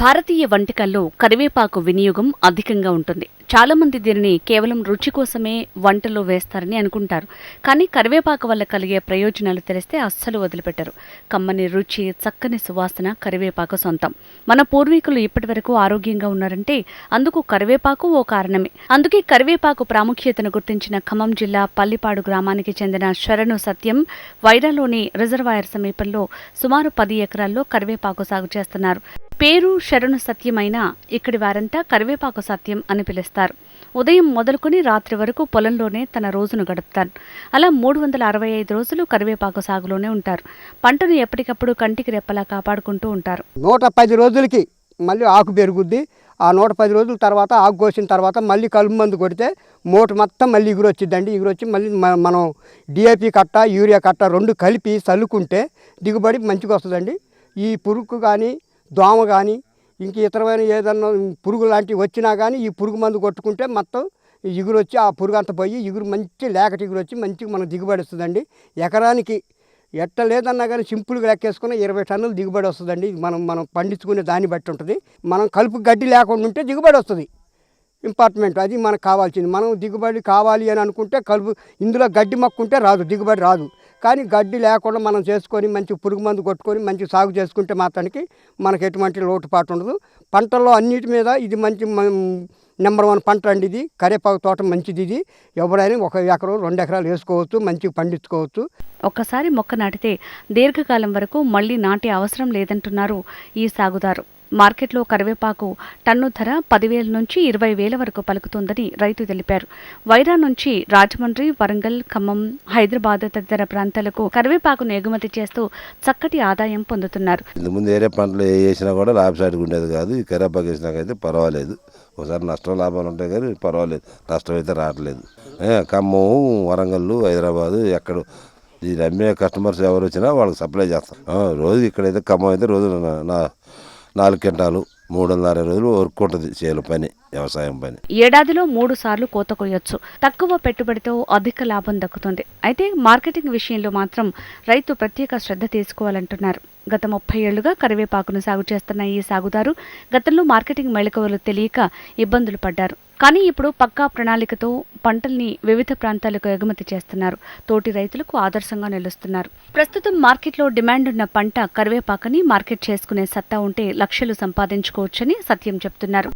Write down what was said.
భారతీయ వంటకాల్లో కరివేపాకు వినియోగం అధికంగా ఉంటుంది. చాలామంది దీనిని కేవలం రుచి కోసమే వంటలో వేస్తారని అనుకుంటారు. కానీ కరివేపాకు వల్ల కలిగే ప్రయోజనాలు తెలిస్తే అస్సలు వదిలిపెట్టరు. కమ్మని రుచి చక్కని సువాసన కరివేపాకు సొంతం. మన పూర్వీకులు ఇప్పటివరకు ఆరోగ్యంగా ఉన్నారంటే అందుకు కరివేపాకు ఓ కారణమే. అందుకే కరివేపాకు ప్రాముఖ్యతను గుర్తించిన ఖమ్మం జిల్లా పల్లిపాడు గ్రామానికి చెందిన శరణు సత్యం వైరాలోని రిజర్వాయర్ సమీపంలో సుమారు పది ఎకరాల్లో కరివేపాకు సాగు చేస్తున్నారు. పేరు శరణు సత్యమైన ఇక్కడి వారంతా కరివేపాకు సత్యం అని పిలుస్తారు. ఉదయం మొదలుకొని రాత్రి వరకు పొలంలోనే తన రోజును గడుపుతారు. అలా మూడు వందల అరవై ఐదు రోజులు కరివేపాకు సాగులోనే ఉంటారు. పంటను ఎప్పటికప్పుడు కంటికి రెప్పలా కాపాడుకుంటూ ఉంటారు. నూట పది రోజులకి మళ్ళీ ఆకు పెరుగుద్ది. ఆ నూట పది రోజుల తర్వాత ఆకు కోసిన తర్వాత మళ్ళీ కలుపు మందు కొడితే మూట మొత్తం మళ్ళీ ఎగురు వచ్చిందండి ఎగురు వచ్చి మళ్ళీ మనం డిఏపి కట్ట యూరియా కట్ట రెండు కలిపి చల్లుకుంటే దిగుబడి మంచిగా వస్తుందండి. ఈ పురుగు కానీ దోమ కానీ ఇంక ఇతరమైన ఏదన్నా పురుగు లాంటివి వచ్చినా కానీ ఈ పురుగు మందు కొట్టుకుంటే మొత్తం ఇగురు వచ్చి ఆ పురుగు అంతా పోయి ఇగురు మంచి లేకటి ఇగురు వచ్చి మంచిగా మనకు దిగుబడి వస్తుందండి. ఎకరానికి ఎట్ట లేదన్నా కానీ సింపుల్గా లెక్కేసుకున్న ఇరవై టన్నులు దిగుబడి వస్తుందండి. మనం మనం పండించుకునే దాన్ని బట్టి ఉంటుంది. మనం కలుపు గడ్డి లేకుండా ఉంటే దిగుబడి వస్తుంది. ఇంపార్ట్మెంట్ అది మనకు కావాల్సింది. మనం దిగుబడి కావాలి అని అనుకుంటే కలుపు ఇందులో గడ్డి మొక్కుంటే రాదు దిగుబడి రాదు. కానీ గడ్డి లేకుండా మనం చేసుకొని మంచి పురుగు మందు కొట్టుకొని మంచి సాగు చేసుకుంటే మాత్రానికి మనకు ఎటువంటి లోటుపాటు ఉండదు. పంటల్లో అన్నిటి మీద ఇది మంచి నెంబర్ వన్ పంట అండి ఇది. కరేపాకు తోట మంచిది ఇది. ఎవరైనా ఒక ఎకరం రెండు ఎకరాలు వేసుకోవచ్చు మంచిగా పండించుకోవచ్చు. ఒక్కసారి మొక్క నాటితే దీర్ఘకాలం వరకు మళ్ళీ నాటే అవసరం లేదంటున్నారు ఈ సాగుదారు. మార్కెట్లో కరివేపాకు టన్ను ధర పదివేల నుంచి ఇరవై వేల వరకు పలుకుతుందని రైతు తెలిపారు. వైరా నుంచి రాజమండ్రి వరంగల్ ఖమ్మం హైదరాబాద్ తదితర ప్రాంతాలకు కరివేపాకును ఎగుమతి చేస్తూ చక్కటి ఆదాయం పొందుతున్నారు. ముందు వేరే పంటలు వేసినా కూడా లాభసాటిగా ఉండేది కాదు. ఈ కరేపాకు వేసినాకైతే పర్వాలేదు. ఒకసారి నష్టం లాభాలు ఉంటాయి కానీ పర్వాలేదు. నష్టం అయితే రావట్లేదు. ఖమ్మం వరంగల్ హైదరాబాదు ఎక్కడ ఇది అమ్మే కస్టమర్స్ ఎవరు వచ్చినా వాళ్ళకి సప్లై చేస్తాం. రోజు ఇక్కడైతే ఖమ్మం అయితే రోజు నా నాలుగు క్వింటాలు మూడున్నర రోజులు వర్క్ ఉంటుంది చేలు పని. వ్యవసాయం పని. ఏడాదిలో మూడు సార్లు కోత కొయ్యొచ్చు. తక్కువ పెట్టుబడితో అధిక లాభం దక్కుతుంది. అయితే మార్కెటింగ్ విషయంలో మాత్రం రైతు ప్రత్యేక శ్రద్ధ తీసుకోవాలంటున్నారు. గత ముప్పై ఏళ్ళుగా కరివేపాకును సాగు చేస్తున్న ఈ సాగుదారు గతంలో మార్కెటింగ్ మెళకువలు తెలియక ఇబ్బందులు పడ్డారు. కానీ ఇప్పుడు పక్కా ప్రణాళికతో పంటల్ని వివిధ ప్రాంతాలకు ఎగుమతి చేస్తున్నారు. తోటి రైతులకు ఆదర్శంగా నిలుస్తున్నారు. ప్రస్తుతం మార్కెట్లో డిమాండ్ ఉన్న పంట కరివేపాకని మార్కెట్ చేసుకునే సత్తా ఉంటే లక్షలు సంపాదించుకోవచ్చని సత్యం చెప్తున్నారు.